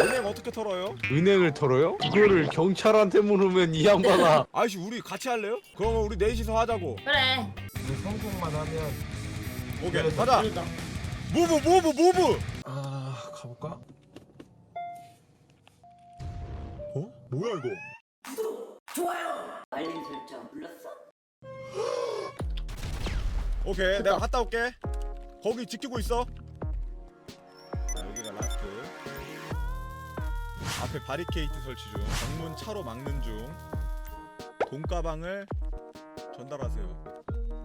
은행 어떻게 털어요? 은행을 털어요? 그거를 경찰한테 물으면 이 양반아 아이씨 우리 같이 할래요? 그러면 우리 넷이서 하자고 그래. 성공만 하면 오케이 가자 그러자. 무브 무브 무브 아 가볼까? 어? 뭐야 이거 알림 설정 눌렀어? 오케이 내가 갔다 올게 거기 지키고 있어 앞에 바리케이트 설치 중. 정문 차로 막는 중. 돈가방을 전달하세요.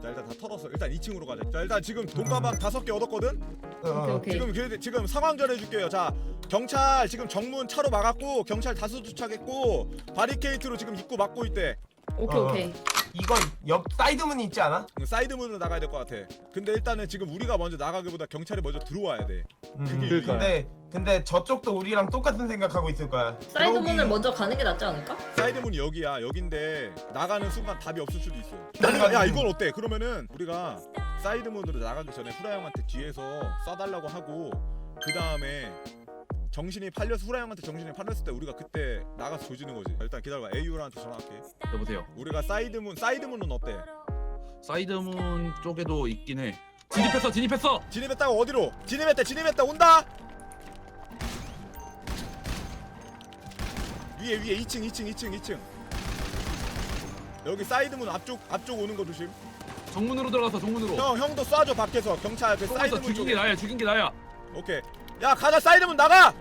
자 일단 다 털었어 일단 2층으로 가자. 자 일단 지금 돈가방 다섯 개 얻었거든? 오케이 어, 오케이. 지금 그- 지금 상황 전해줄게요. 자 경찰 지금 정문 차로 막았고 경찰 다수 도착했고 바리케이트로 지금 입구 막고 있대. 오케이 어. 오케이. 이건 옆 사이드문이 있지 않아? 사이드 문으로 나가야 될 것 같아. 근데 일단은 지금 우리가 먼저 나가기보다 경찰이 먼저 들어와야 돼. 음, 그게 근데 근데 저쪽도 우리랑 똑같은 생각하고 있을 거야. 사이드 여기- 문을 먼저 가는 게 낫지 않을까? 사이드 문이 여기야. 여긴데 나가는 순간 답이 없을 수도 있어. 그러니까 야 이- 이건 어때? 그러면은 우리가 사이드 문으로 나가기 전에 후라 형한테 뒤에서 쏴달라고 하고 그 다음에 정신이 팔려서 후라 형한테 정신이 팔렸을 때 우리가 그때 나가서 조지는 거지. 일단 기다려봐. AU한테 전화할게. 여보세요. 우리가 사이드 문 사이드 문은 어때? 사이드문 쪽에도 있긴 해. 진입했어, 진입했어. 진입했다고 어디로? 진입했다 진입했다 온다 위에 위에. 2층 2층 2층 2층. 여기 사이드 문 앞쪽 앞쪽 오는 거 조심. 정문으로 들어가서 정문으로. 형 형도 쏴줘 밖에서. 경찰 그 사이드 문 죽인 게 쪽에. 나야, 죽인 게 나야. 오케이. 야 가자 사이드 문 나가!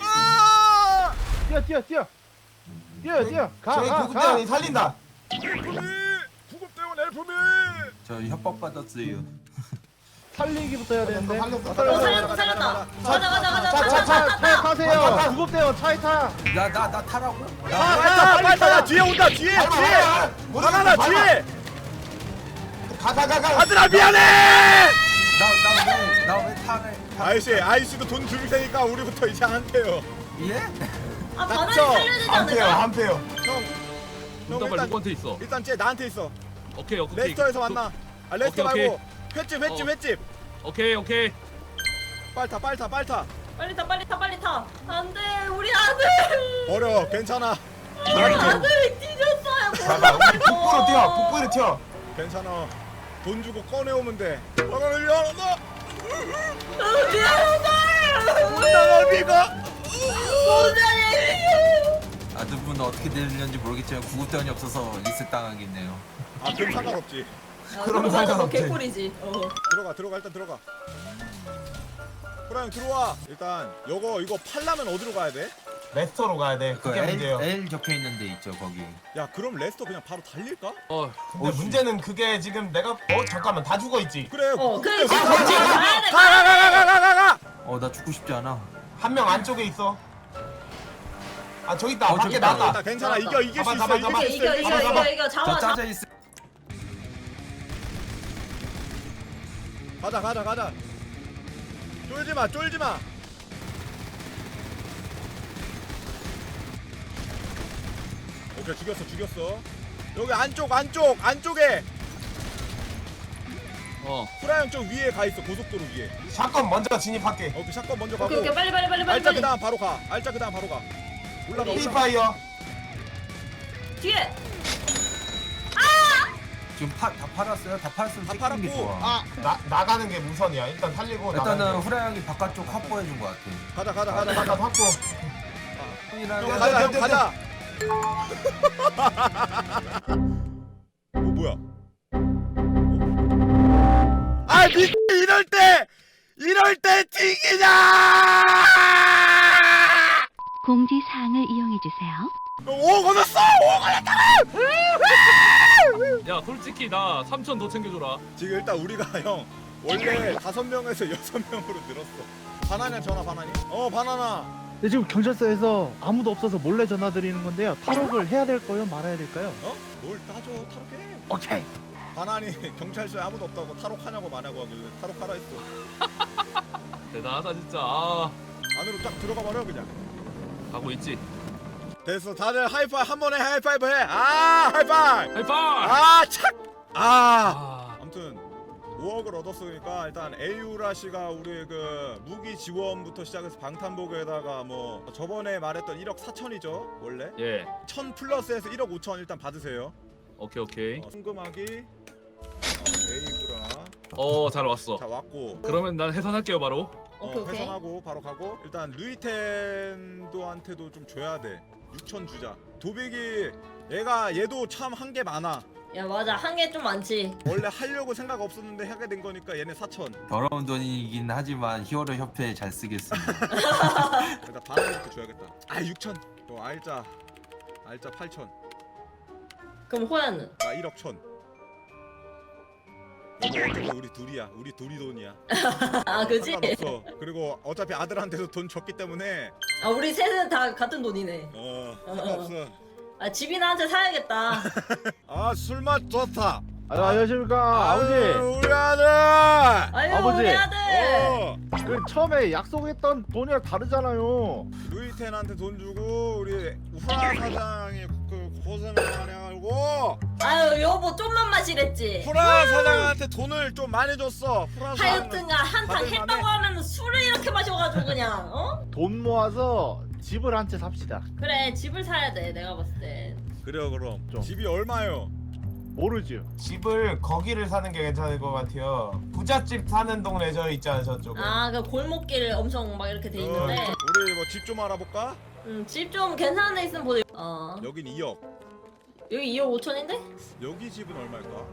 아! 뛰어 뛰어 뛰어. 뛰어 뛰어. 저희 가가 구급대원이 살린다. 엘프미! 구급대원 엘프미! 저 협박 받았어요. 살리기부터 해야 되는데 살렸어, 어. 살렸다 살렸다. 가자 가자 가자. 자, 타, 차에 타. 타세요 구급대원 차에 타 나나 나 타라고? 나 빨리 타 빨리 타 뒤에 온다 뒤에 뒤에 밟아. 뒤에 가가가가. 아들아 미안해 나나왜나왜 타래? 타- 아이씨 아이씨도 돈 줄 테니까 우리부터 이제 안 돼요 예? 아 닥쳐. 살려야 되지 않을까? 한 페어. 형 눈다발 일단- 누구한테 있어? 일단 쟤 나한테 있어 오케이, 오케이. 레스터에서 그- 만나 아 레스터 오케이, 말고 횟집 횟집 어. 횟집 오케이, 오케이. 빨리 타 빨리 타 빨리 타 빨리 타 빨리 타 빨리 타. 안돼 우리 아들. 버려 괜찮아 우리 아들이 뒤졌어요. 봐봐 우리 북부로 뛰어. 북부로 튀어. 괜찮아 돈 주고 꺼내오면 돼 아, 나 미안하다 미안하다. 나가 니가 원장님. 아들분 어떻게 되는지 모르겠지만 구급대원이 없어서 리셋 당하겠네요. 아 그럼 상관없지 그럼 아, 상관없지. 개꿀이지. 어. 들어가 들어가 일단 들어가 호랑 들어와 일단 요거 이거 팔려면 어디로 가야 돼? 레스터로 가야 돼. 그 그게 L, 문제예요. L 적혀 있는 데 있죠 거기. 야 그럼 레스터 그냥 바로 달릴까? 어, 근데 문제는 그게 지금 내가 어 잠깐만 다 죽어 있지. 그래 어 그래 그래, 지금 가, 지금 가, 가야 돼. 가, 가, 가, 가, 가, 가, 가. 어 나 죽고 싶지 않아. 한 명 안쪽에 있어. 아 저기 있다. 어, 밖에 있다. 나가. 괜찮아 이겨 이길 수 잡아, 있어 잡아, 이길 잡아. 수 이겨 있어 이겨 이길 수 이겨 이겨 이겨 저 잡아 잡아. 짜져 있어. 가자 가자 가자 쫄지 마 쫄지 마 오케이 죽였어 죽였어 여기 안쪽 안쪽 안쪽에 어. 프라이형 쪽 위에 가 있어 고속도로 위에 샷건 먼저 진입할게. 오케이 샷건 먼저 가고 오케이 오케이 빨리 빨리 빨리 빨리 알짜 그 빨리. 다음 바로 가 알짜 그 다음 바로 가 올라가 올라가 프리파이어. 뒤에. 지금 파, 다 팔았어요? 다 팔았으면 다 뺏기는 게 팔았고. 좋아. 아 나 나가는 게 우선이야. 일단 살리고 일단은 나가는 게. 후라 형이 바깥쪽 확보해 준 것 같아. 가자 가자 가자 가자 확보. 형이랑 형 야, 가자 야, 형 야, 가자 어 뭐야 아 미, 이럴 때 이럴 때 튕기자 공지사항을 이용해주세요. 오 걸렸어 오 걸렸다 야, 솔직히 나 3천 더 챙겨줘라. 지금 일단 우리가 형 원래 다섯 명에서 여섯 명으로 늘었어 바나나 전화 바나니 어 바나나 네, 지금 경찰서에서 아무도 없어서 몰래 전화 드리는 건데요. 탈옥을 해야 될까요? 말아야 될까요? 어? 뭘 따져 탈옥해 오케이. 바나니 경찰서에 아무도 없다고 탈옥하냐고 마냐고 하길래 탈옥하라 했어 대단하다 진짜. 아, 안으로 쫙 들어가 버려 그냥 가고 있지. 됐어. 다들 하이파이 한 번에 하이파이브 해 아 하이파이 하이파이. 아 착 아! 아, 아무튼 5억을 얻었으니까 일단 에이우라 씨가 우리 그 무기 지원부터 시작해서 방탄복에다가 뭐 저번에 말했던 1억 4천이죠 원래? 예. 1000 플러스해서 1억 5천 일단 받으세요. 오케이 오케이. 어, 송금하기. 어, 에이우라. 어 잘 왔어. 자 왔고. 그러면 난 해산할게요 바로 오케이 어, 오케이. 회선하고 바로 가고 일단 루이텐도한테도 좀 줘야 돼. 6천 주자. 도백이 얘가 얘도 참 한 게 많아. 야 맞아. 한 개 좀 많지. 원래 하려고 생각 없었는데 하게 된 거니까 얘네 4천. 더러운 돈이긴 하지만 히어로 협회에 잘 쓰겠습니다. 일단 반환부터 줘야겠다. 아 6천. 또 알짜 알짜 8천. 그럼 호야는? 나 1억 천 이거 어차피 우리 둘이야? 우리 둘이 돈이야. 아 그지? 상관없어. 그리고 어차피 아들한테도 돈 줬기 때문에. 아 우리 셋은 다 같은 돈이네. 어 상관없어. 아 집이나 한 채 사야겠다. 아 술맛 좋다. 아, 안녕하십니까 아버지. 우리 아들. 아유 아버지. 우리 아들. 어. 그 처음에 약속했던 돈이랑 다르잖아요. 루이텐한테 돈 주고 우리 후라 사장이 그 고생을 많이 하고 아유 여보 좀만 마시랬지. 후라 사장한테 돈을 좀 많이 줬어 사장 하여튼가 한탕 했다고 하면 술을 이렇게 마셔가지고 그냥 어? 돈 모아서 집을 한 채 삽시다 그래 집을 사야 돼 내가 봤을 때. 그래요 그럼 좀. 집이 얼마요? 모르죠 집을 거기를 사는 게 괜찮을 것 같아요. 부잣집 사는 동네 저 있잖아 저쪽에. 아 그 골목길 엄청 막 이렇게 돼 어, 있는데. 우리 뭐 집 좀 알아볼까? 음, 집 좀 괜찮은 데 있으면 보자. 어. 여긴 2억 여기 2억 5천인데? 여기 집은 얼마일까?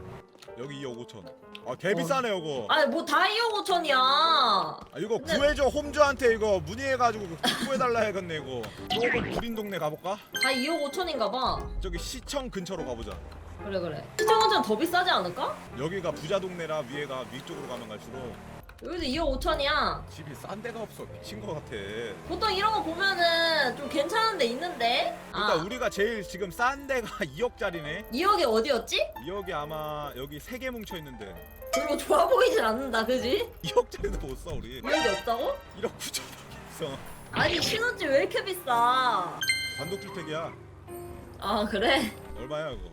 여기 2억 5천 아 개 비싸네 이거 아니 뭐 다 2억 5천이야. 아 이거 근데- 구해줘 홈즈한테 이거 문의해가지고 구해달라 해야겠네 이거 조금 구린 동네 가볼까? 다 2억 5천인가 봐. 저기 시청 근처로 가보자 그래 그래. 시청은 더 비싸지 않을까? 여기가 부자 동네라 위에가 위쪽으로 가면 갈수록 여기도 2억 5천이야. 집이 싼 데가 없어 미친 거 같아 일단 보통 이런 거 보면은 좀 괜찮은 데 있는데. 아, 우리가 제일 지금 싼 데가 2억짜리네 2억이 어디였지? 2억이 아마 여기 세개 뭉쳐 있는데 별로 좋아 보이진 않는다, 그지? 2억짜리도 못 사 우리 2억이 없다고? 1억 9천밖에 없어 아니 신혼집 왜 이렇게 비싸? 단독주택이야 아 그래? 얼마야 그거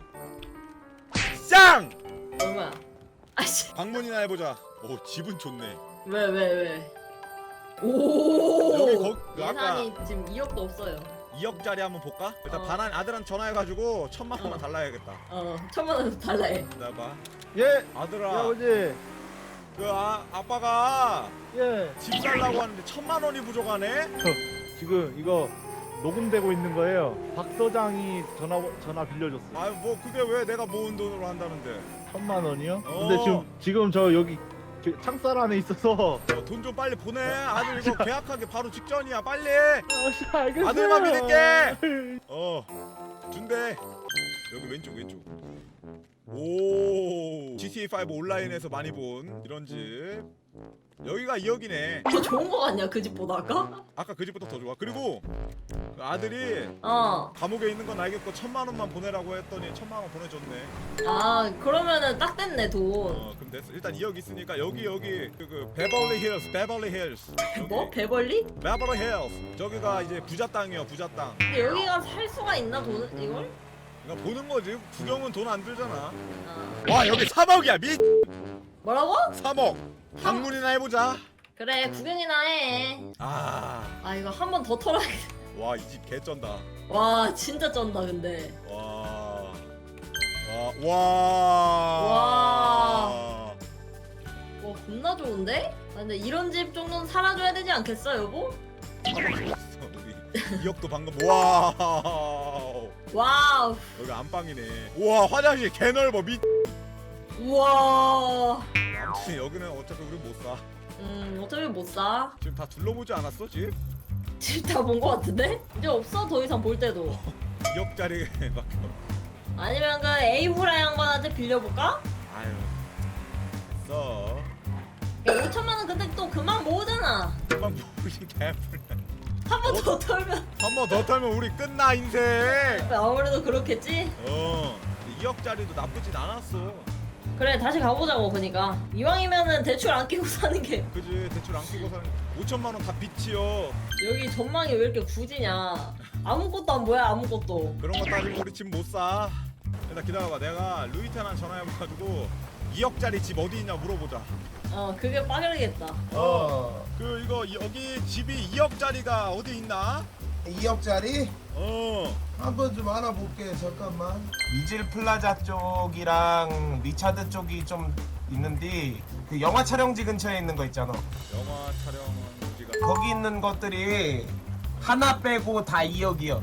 짱! 얼마야? 아씨 방문이나 해보자 오 집은 좋네 왜 왜 왜? 오 여기 거- 그 아까- 예산이 지금 2억도 없어요. 2억짜리 한번 볼까? 일단 어. 반한 아들한테 전화해가지고 천만 원만 어. 달라야겠다 어 천만 원 달라 해. 기다려봐 예 아들아 아버지 그 아, 아빠가 예 집 살라고 하는데 천만 원이 부족하네? 지금 이거 녹음되고 있는 거예요 박 서장이 전화 전화 빌려줬어요 아유 뭐 그게 왜 내가 모은 돈으로 한다는데 천만 원이요? 어. 근데 지금 지금 저 여기 그 창살 안에 있어서. 어, 돈좀 빨리 보내. 아들 이거 계약하기 바로 직전이야 빨리. 아씨 알겠어요. 아들만 믿을게. 어 준대 여기 왼쪽 왼쪽. 오 GTA5 온라인에서 많이 본 이런 집 여기가 2억이네 더 좋은 거 같냐 그 집보다 아까? 아까 그 집보다 더 좋아 그리고 그 아들이 어. 감옥에 있는 건 알겠고 천만 원만 보내라고 했더니 천만 원 보내줬네 아 그러면은 딱 됐네 돈. 어 그럼 됐어 일단 2억 있으니까 여기 여기 그, 그 베벌리 힐스 베벌리 힐스 뭐? 배벌리? 베벌리 힐스 저기가 이제 부자 땅이요 부자 땅 근데 여기가 살 수가 있나 돈 이걸? 그러니까 보는 거지 구경은 돈 안 들잖아 아. 와 여기 3억이야 미 뭐라고? 3억 방문이나 해보자 그래 구경이나 해. 아와 아 이거 한 번 더 털어야겠다. 이집 개쩐다 와 진짜 쩐다 근데. 와. 와. 와. 와. 와 겁나 좋은데? 아, 근데 이런 집 정도는 살아줘야 되지 않겠어 여보? 우리 2억도 방금 와. 와우. 여기 안방이네. 우와 화장실 개 넓어 미. 우와. 아무튼 여기는 어차피 우리 못 사. 음 어차피 못 사. 지금 다 둘러보지 않았어 집? 집다본 거 같은데? 이제 없어 더 이상 볼 때도. 2억짜리 밖에 없. 아니면 그 에이브라 양반한테 빌려볼까? 아유. 됐어. 야 5천만 원 근데 또 그만 모으잖아. 금방 모으신 개뿔. 한 번 더 털면 한 번 더 털면 우리 끝나 인생. 아무래도 그렇겠지? 어. 2억짜리도 나쁘진 않았어. 그래 다시 가보자고 그니까 이왕이면은 대출 안 끼고 사는 게 그지 대출 안 끼고 사는 5천만 원 다 빚이요. 여기 전망이 왜 이렇게 굳이냐 아무것도 안 보여 아무것도 그런 거 따지면 우리 집 못 사. 일단 기다려봐. 내가 루이테난 전화해가지고 2억짜리 집 어디 있냐 물어보자. 어 그게 빠르겠다. 어 그 이거 여기 집이 2억짜리가 어디 있나? 2억짜리? 어. 한번 좀 알아볼게 잠깐만 이질 플라자 쪽이랑 리차드 쪽이 좀 있는데 그 영화 촬영지 근처에 있는 거 있잖아. 영화 촬영은 우리가 거기 있는 것들이 하나 빼고 다 2억이요.